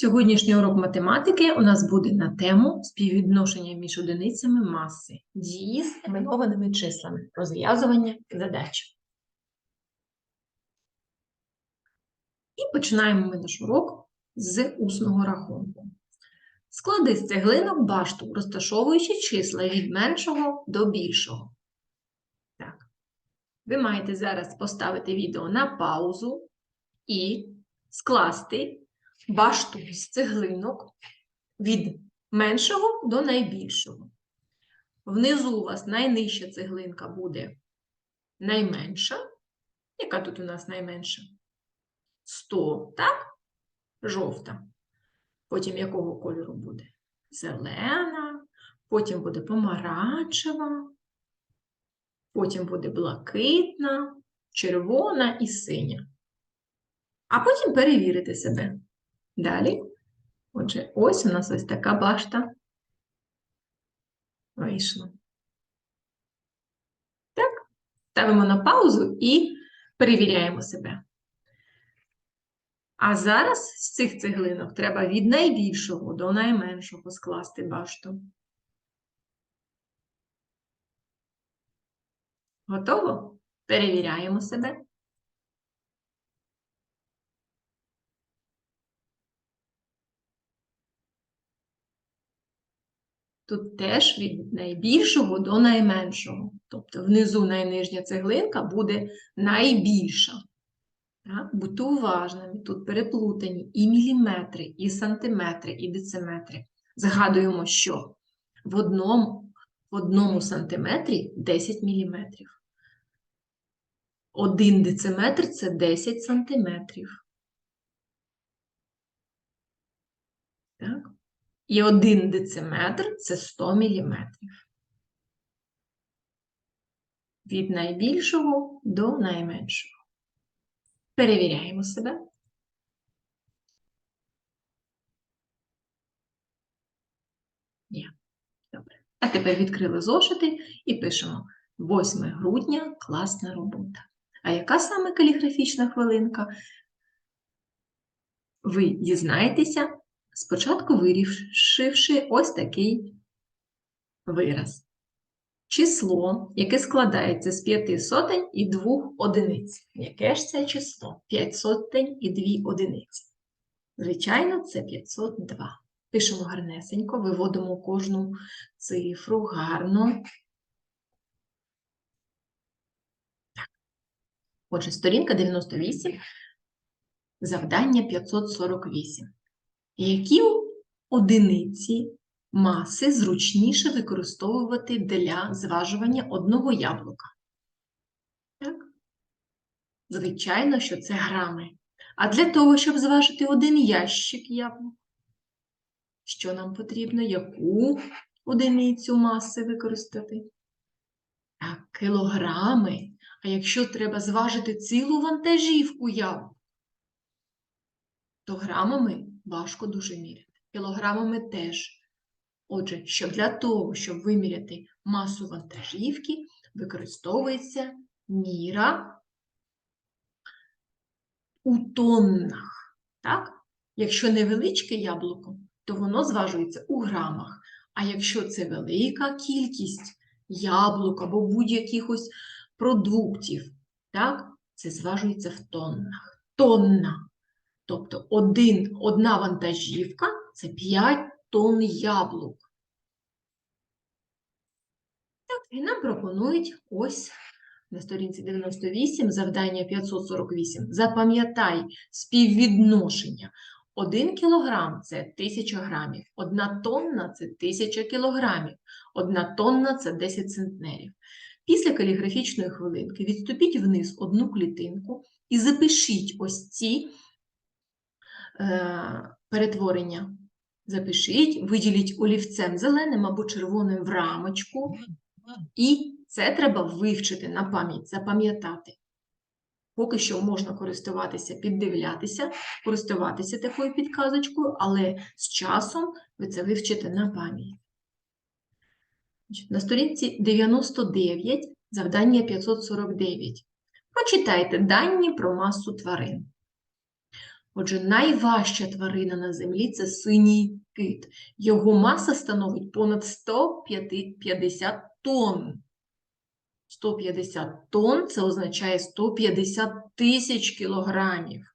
Сьогоднішній урок математики у нас буде на тему співвідношення між одиницями маси, дії з іменованими числами, розв'язування задач. І починаємо ми наш урок з усного рахунку. Склади з цеглинок башту, розташовуючи числа від меншого до більшого. Так. Ви маєте зараз поставити відео на паузу і скласти башту з цеглинок від меншого до найбільшого. Внизу у вас найнижча цеглинка буде найменша. Яка тут у нас найменша? 100, так? Жовта. Потім якого кольору буде? Зелена, потім буде помаранчева, потім буде блакитна, червона і синя. А потім перевірити себе. Далі. Отже, ось у нас ось така башта вийшла. Так, ставимо на паузу і перевіряємо себе. А зараз з цих цеглинок треба від найбільшого до найменшого скласти башту. Готово? Перевіряємо себе. Тут теж від найбільшого до найменшого. Тобто внизу найнижня цеглинка буде найбільша. Будьте уважними, тут переплутані і міліметри, і сантиметри, і дециметри. Згадуємо, що в одному, в одному сантиметрі 10 міліметрів. Один дециметр – це 10 сантиметрів. Так? І один дециметр – це 100 міліметрів. Від найбільшого до найменшого. Перевіряємо себе. Є. Добре. А тепер відкрили зошити і пишемо 8 грудня класна робота. А яка саме каліграфічна хвилинка? Ви дізнаєтеся, спочатку вирішивши ось такий вираз. Число, яке складається з п'яти сотень і двох одиниць. Яке ж це число? 5 сотень і 2 одиниці. Звичайно, це 502. Пишемо гарнесенько, виводимо кожну цифру гарно. Отже, сторінка 98, завдання 548. Які одиниці маси зручніше використовувати для зважування одного яблука? Так? Звичайно, що це грами. А для того, щоб зважити один ящик яблук, що нам потрібно? Яку одиницю маси використати? Так, кілограми. А якщо треба зважити цілу вантажівку яблук, то грамами важко дуже міряти. Кілограмами теж. Отже, щоб для того, щоб виміряти масу вантажівки, використовується міра у тоннах. Так? Якщо невеличке яблуко, то воно зважується у грамах. А якщо це велика кількість яблук або будь-яких ось продуктів, так? це зважується в тоннах. Тонна. Тобто один, одна вантажівка це 5 тонн яблук. Так, і нам пропонують ось на сторінці 98 завдання 548. Запам'ятай співвідношення. 1 кілограм – це 1000 грамів, 1 тонна – це 1000 кілограмів, 1 тонна – це 10 центнерів. Після каліграфічної хвилинки відступіть вниз одну клітинку і запишіть ось ці перетворення. Запишіть, виділіть олівцем зеленим або червоним в рамочку, і це треба вивчити на пам'ять, запам'ятати. Поки що можна користуватися, піддивлятися, користуватися такою підказочкою, але з часом ви це вивчите на пам'ять. На сторінці 99, завдання 549. Прочитайте дані про масу тварин. Отже, найважча тварина на землі це синій кит. Його маса становить понад 150 тонн. 150 тонн це означає 150 тисяч кілограмів.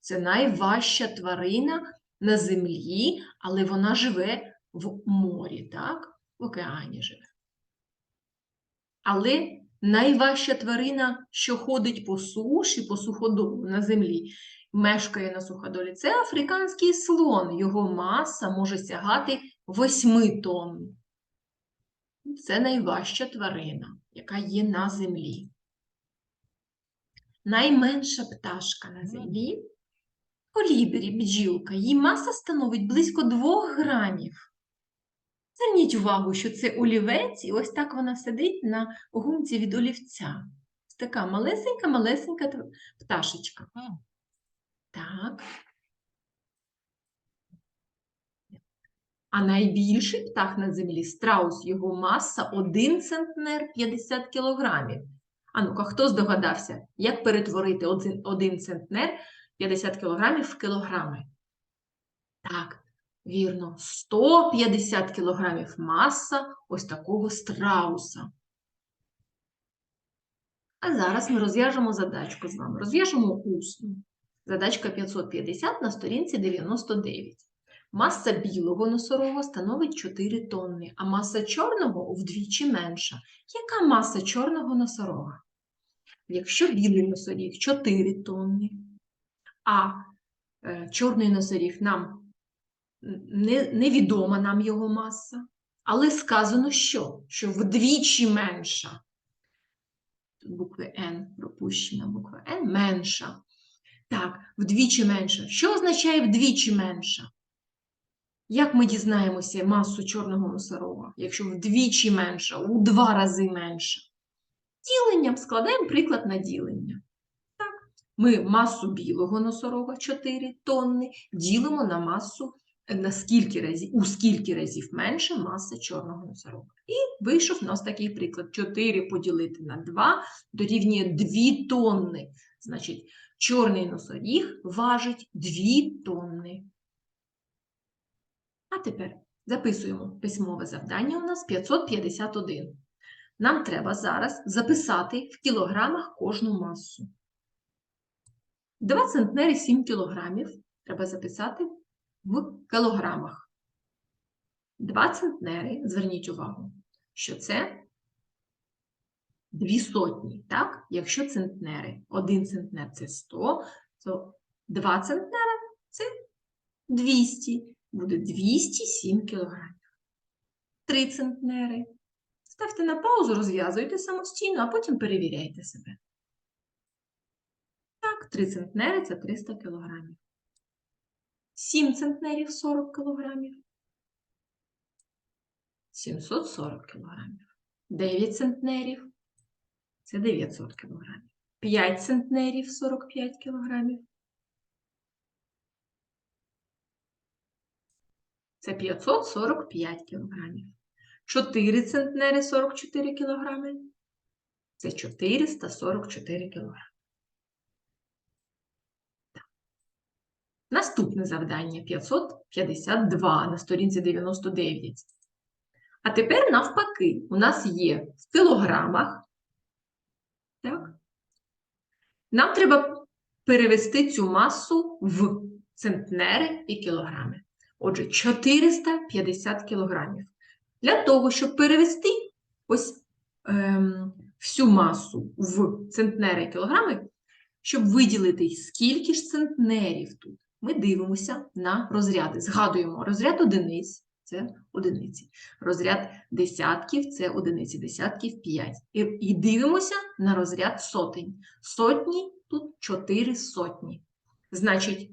Це найважча тварина на землі, але вона живе в морі, так? В океані живе. Але найважча тварина, що ходить по суші, по суходолу на землі, мешкає на суходолі, це африканський слон. Його маса може сягати 8 тонн. Це найважча тварина, яка є на землі. Найменша пташка на землі колібрі, бджілка. Її маса становить близько 2 грамів. Зверніть увагу, що це олівець, і ось так вона сидить на гумці від олівця. Ось така малесенька-малесенька пташечка. Так. А найбільший птах на землі страус, його маса 1 центнер 50 кілограмів. А ну-ка, хто здогадався, як перетворити 1 центнер 50 кілограмів в кілограми? Так, вірно, 150 кілограмів маса ось такого страуса. А зараз ми розв'яжемо задачку з вами. Розв'яжемо усно. Задачка 550 на сторінці 99. Маса білого носорога становить 4 тонни, а маса чорного вдвічі менша. Яка маса чорного носорога? Якщо білий носоріг 4 тонни, а е, чорний носоріг нам не, невідома нам його маса, але сказано що? Що вдвічі менша. Букви Н пропущена, буква Н менша. Так, вдвічі менша. Що означає вдвічі менша? Як ми дізнаємося масу чорного носорога, якщо вдвічі менша, у два рази менша? Діленням складаємо приклад на ділення. Так, ми масу білого носорога 4 тонни ділимо на масу на скільки разів, у скільки разів менше маса чорного носорога. І вийшов у нас такий приклад. 4 поділити на 2 дорівнює 2 тонни. Значить, чорний носоріг важить 2 тонни. А тепер записуємо письмове завдання у нас 551. Нам треба зараз записати в кілограмах кожну масу. 2 центнери 7 кілограмів треба записати в кілограмах. 2 центнери, зверніть увагу, що це 2 сотні, так? Якщо центнери, 1 центнер це 100, то 2 центнера це 200 буде 207 кілограмів. 3 центнери. Ставте на паузу, розв'язуйте самостійно, а потім перевіряйте себе. Так, 3 центнери це 300 кілограмів. 7 центнерів 40 кілограмів. 740 кілограмів. 9 центнерів це 900 кілограмів. 5 центнерів 45 кілограмів. Це 545 кілограмів. 4 центнери 44 кілограми. Це 444 кілограми. Наступне завдання 552 на сторінці 99. А тепер навпаки, у нас є в кілограмах. Так? Нам треба перевести цю масу в центнери і кілограми. Отже, 450 кілограмів. Для того, щоб перевести ось ем, всю масу в центнери і кілограми, щоб виділити, скільки ж центнерів тут, ми дивимося на розряди. Згадуємо, розряд одиниць це одиниці. Розряд десятків це одиниці, десятків 5. І, дивимося на розряд сотень. Сотні тут 4 сотні. Значить,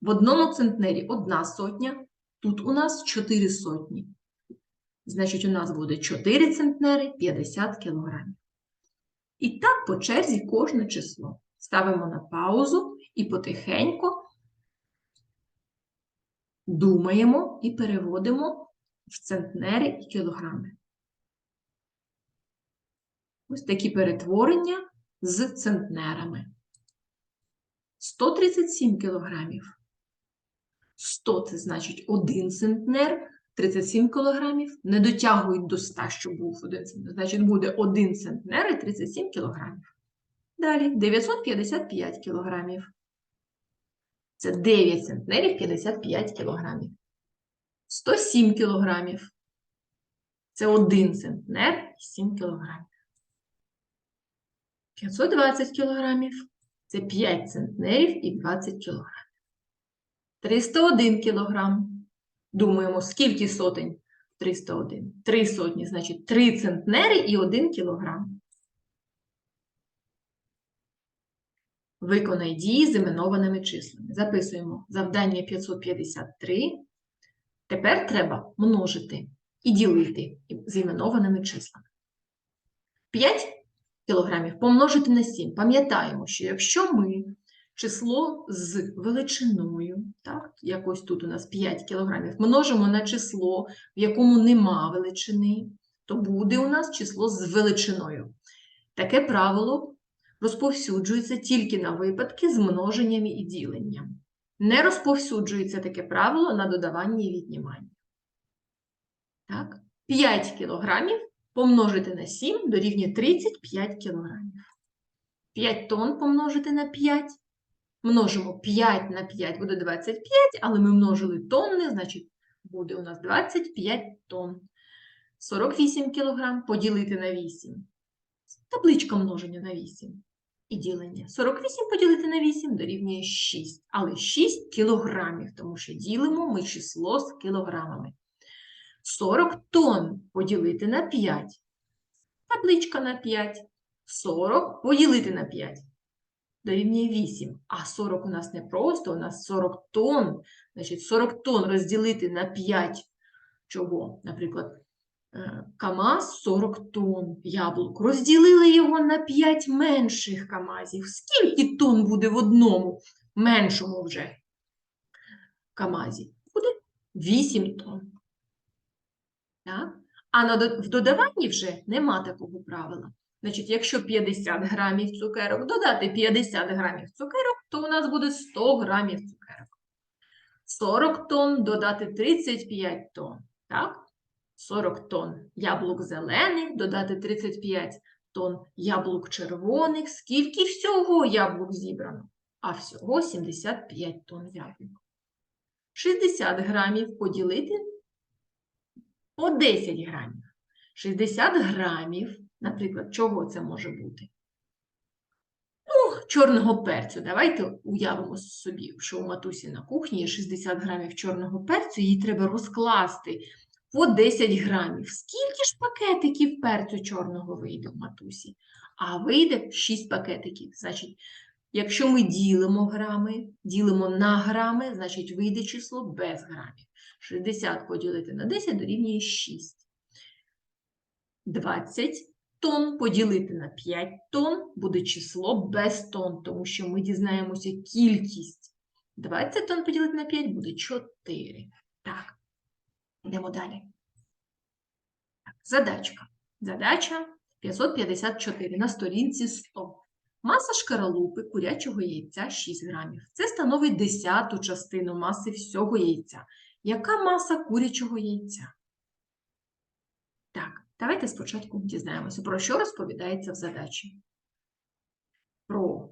в одному центнері одна сотня, тут у нас 4 сотні. Значить, у нас буде 4 центнери 50 кілограмів. І так по черзі кожне число. Ставимо на паузу і потихеньку думаємо і переводимо в центнери і кілограми. Ось такі перетворення з центнерами. 137 кілограмів. 100 – це значить 1 центнер, 37 кілограмів. Не дотягують до 100, щоб був 1 центнер. Значить, буде 1 центнер і 37 кілограмів. Далі 955 кілограмів. Це 9 центнерів 55 кілограмів. 107 кілограмів. Це 1 центнер і 7 кілограмів. 520 кілограмів. Це 5 центнерів і 20 кілограмів. 301 кілограм. Думаємо, скільки сотень? 301. 3 сотні, значить 3 центнери і 1 кілограм. Виконай дії з іменованими числами. Записуємо завдання 553. Тепер треба множити і ділити з іменованими числами. 5 кілограмів помножити на 7. Пам'ятаємо, що якщо ми число з величиною, так, якось тут у нас 5 кілограмів, множимо на число, в якому нема величини, то буде у нас число з величиною. Таке правило розповсюджується тільки на випадки з множеннями і діленням. Не розповсюджується таке правило на додавання і віднімання. Так? 5 кілограмів помножити на 7 дорівнює 35 кілограмів. 5 тонн помножити на 5. Множимо 5 на 5 буде 25, але ми множили тонни, значить буде у нас 25 тонн. 48 кілограм поділити на 8. Табличка множення на 8 і ділення. 48 поділити на 8 дорівнює 6, але 6 кілограмів, тому що ділимо ми число з кілограмами. 40 тонн поділити на 5. Табличка на 5. 40 поділити на 5. Дорівнює 8. А 40 у нас не просто, у нас 40 тонн. Значить, 40 тонн розділити на 5 чого? Наприклад, КАМАЗ 40 тонн яблук. Розділили його на 5 менших КАМАЗів. Скільки тонн буде в одному меншому вже КАМАЗі? Буде 8 тонн. Так? А на, в додаванні вже нема такого правила. Значить, якщо 50 грамів цукерок додати 50 грамів цукерок, то у нас буде 100 грамів цукерок. 40 тонн додати 35 тонн. Так? 40 тонн яблук зелених, додати 35 тонн яблук червоних. Скільки всього яблук зібрано? А всього 75 тонн яблук. 60 грамів поділити по 10 грамів. 60 грамів, наприклад, чого це може бути? Ну, чорного перцю. Давайте уявимо собі, що у матусі на кухні є 60 грамів чорного перцю, їй треба розкласти по 10 грамів. Скільки ж пакетиків перцю чорного вийде в матусі? А вийде 6 пакетиків. Значить, якщо ми ділимо грами, ділимо на грами, значить вийде число без грамів. 60 поділити на 10 дорівнює 6. 20 тонн поділити на 5 тонн буде число без тонн, тому що ми дізнаємося кількість. 20 тонн поділити на 5 буде 4. Так, йдемо далі. Задачка. Задача 554 на сторінці 100. Маса шкаралупи курячого яйця 6 грамів. Це становить десяту частину маси всього яйця. Яка маса курячого яйця? Так, давайте спочатку дізнаємося, про що розповідається в задачі. Про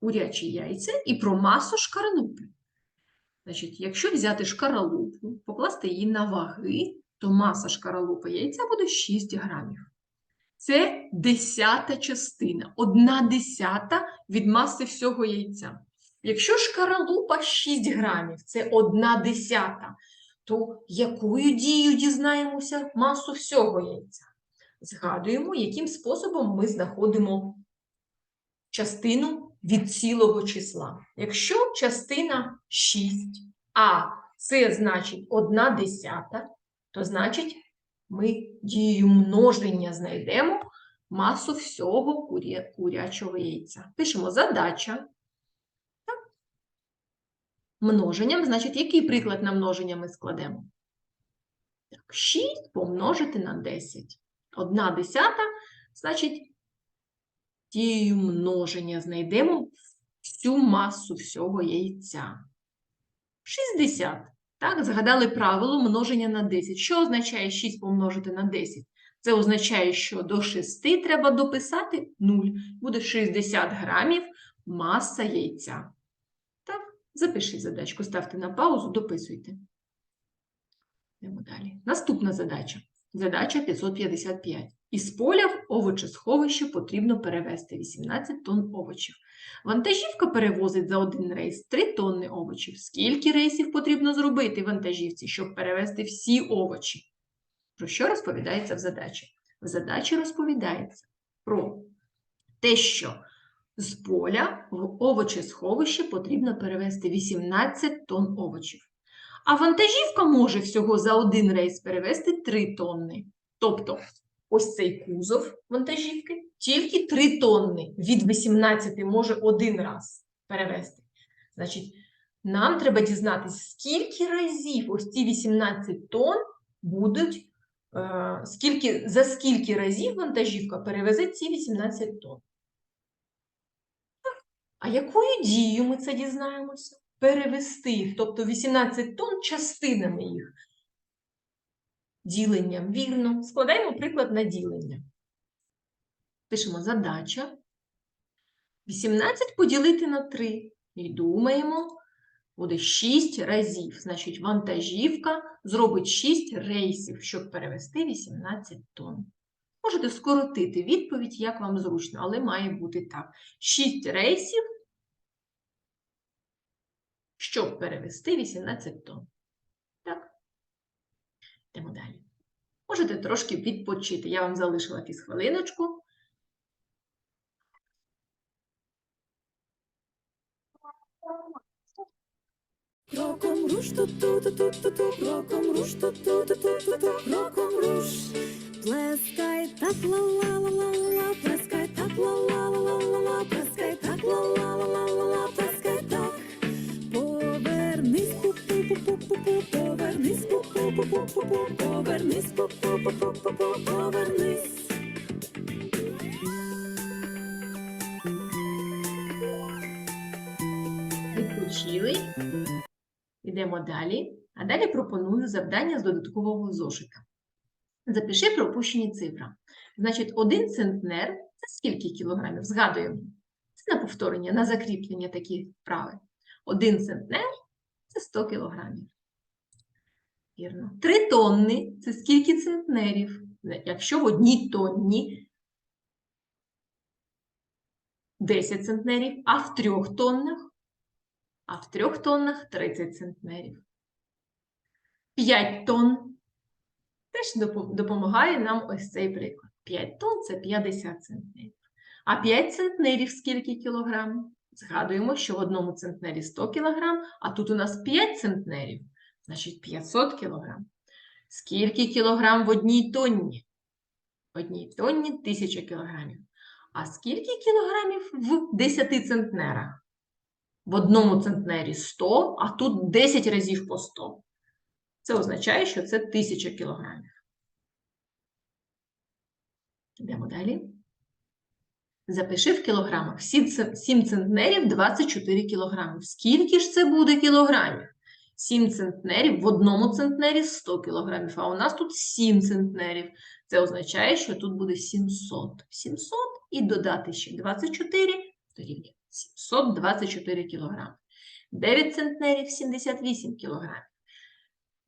курячі яйця і про масу шкаралупи. Значить, якщо взяти шкаралупу, покласти її на ваги, то маса шкаралупи яйця буде 6 грамів. Це десята частина, одна десята від маси всього яйця. Якщо шкаралупа 6 грамів, це одна десята, то якою дією дізнаємося масу всього яйця? Згадуємо, яким способом ми знаходимо частину від цілого числа. Якщо частина 6, а це значить 1 десята, то значить ми дією множення знайдемо масу всього куря- курячого яйця. Пишемо задача. Множенням, значить, який приклад на множення ми складемо? Так, 6 помножити на 10. 1 десята, значить, дією множення знайдемо всю масу всього яйця. 60. Так, згадали правило множення на 10. Що означає 6 помножити на 10? Це означає, що до 6 треба дописати 0. Буде 60 грамів маса яйця. Так, запишіть задачку, ставте на паузу, дописуйте. Йдемо далі. Наступна задача. Задача 555. Із поля в овочесховище потрібно перевезти 18 тонн овочів. Вантажівка перевозить за один рейс 3 тонни овочів. Скільки рейсів потрібно зробити вантажівці, щоб перевезти всі овочі? Про що розповідається в задачі? В задачі розповідається про те, що з поля в овочесховище потрібно перевезти 18 тонн овочів. А вантажівка може всього за один рейс перевезти 3 тонни. Тобто, ось цей кузов вантажівки тільки 3 тонни від 18 може один раз перевезти. Значить, нам треба дізнатися, скільки разів ось ці 18 тонн будуть, е, скільки, за скільки разів вантажівка перевезе ці 18 тонн. А якою дією ми це дізнаємося? Перевести їх, тобто 18 тонн частинами їх. Діленням, вірно. Складаємо приклад на ділення. Пишемо задача. 18 поділити на 3. І думаємо, буде 6 разів. Значить, вантажівка зробить 6 рейсів, щоб перевести 18 тонн. Можете скоротити відповідь, як вам зручно, але має бути так. 6 рейсів, щоб перевести 18 тонн. Йдемо далі. Можете трошки відпочити. Я вам залишила хвилиночку. Кроком руш ту ту ту ту ту ту кроком руш ту ту ту ту ту ту руш плескай так ла ла ла ла ла плескай так ла ла ла ла ла плескай так ла ла ла ла ла плескай повернись повернись повернись Відпочили. Йдемо далі. А далі пропоную завдання з додаткового зошита. Запиши пропущені цифри. Значить, один центнер це скільки кілограмів? Згадуємо. Це на повторення, на закріплення такі вправи. Один центнер це 100 кілограмів. Вірно. Три тонни це скільки центнерів? Якщо в одній тонні 10 центнерів, а в трьох тоннах а в трьох тоннах 30 центнерів. 5 тонн теж допомагає нам ось цей приклад. 5 тонн це 50 центнерів. А 5 центнерів скільки кілограм? Згадуємо, що в одному центнері 100 кілограм, а тут у нас 5 центнерів, значить 500 кілограм. Скільки кілограм в одній тонні? В одній тонні 1000 кілограмів. А скільки кілограмів в 10 центнерах? в одному центнері 100, а тут 10 разів по 100. Це означає, що це 1000 кілограмів. Йдемо далі. Запиши в кілограмах. 7 центнерів 24 кілограми. Скільки ж це буде кілограмів? 7 центнерів в одному центнері 100 кілограмів, а у нас тут 7 центнерів. Це означає, що тут буде 700. 700 і додати ще 24 дорівнює 724 кілограми. 9 центнерів 78 кілограмів.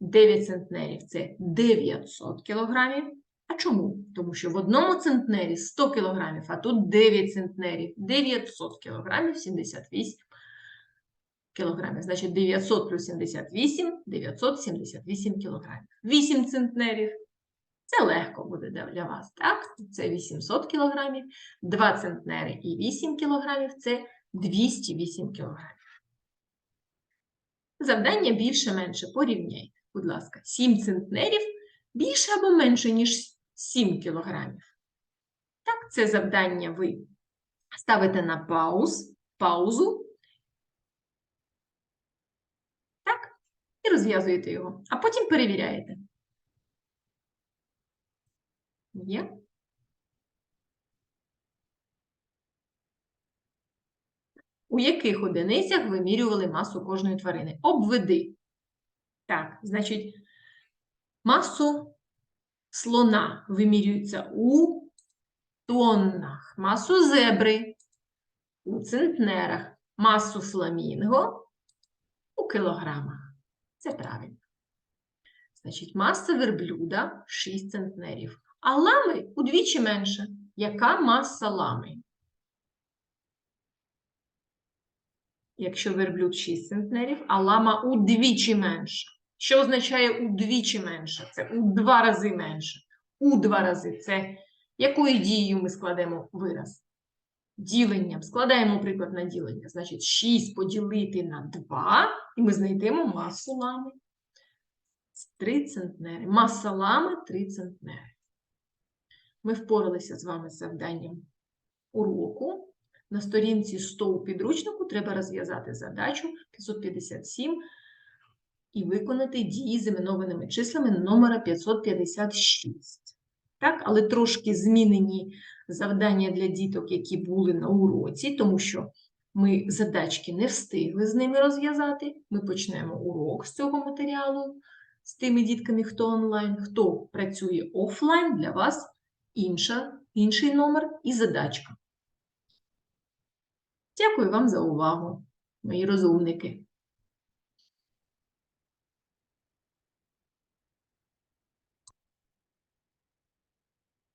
9 центнерів це 900 кілограмів. А чому? Тому що в одному центнері 100 кілограмів, а тут 9 центнерів 900 кілограмів 78 кілограмів. Значить 900 плюс 78 978 кілограмів. 8 центнерів. Це легко буде для вас, так? Це 800 кілограмів, 2 центнери і 8 кілограмів – це 208 кілограмів. Завдання більше-менше порівняйте, будь ласка. 7 центнерів більше або менше, ніж 7 кілограмів. Так, це завдання ви ставите на пауз, паузу. Так, і розв'язуєте його, а потім перевіряєте. Є? У яких одиницях вимірювали масу кожної тварини? Обведи. Так, значить, масу слона вимірюється у тоннах, масу зебри у центнерах, масу фламінго у кілограмах. Це правильно. Значить, маса верблюда 6 центнерів, а лами удвічі менше. Яка маса лами? Якщо верблюд 6 центнерів, а лама удвічі менша. Що означає удвічі менше? Це у два рази менше. У два рази. Це якою дією ми складемо вираз? Діленням. Складаємо приклад на ділення. Значить, 6 поділити на 2, і ми знайдемо масу лами. 3 центнери. Маса лами 3 центнери. Ми впоралися з вами з завданням уроку. На сторінці 100 у підручнику треба розв'язати задачу 557 і виконати дії з іменованими числами номера 556. Так, але трошки змінені завдання для діток, які були на уроці, тому що ми задачки не встигли з ними розв'язати. Ми почнемо урок з цього матеріалу з тими дітками, хто онлайн, хто працює офлайн, для вас інша, інший номер і задачка. Дякую вам за увагу, мої розумники.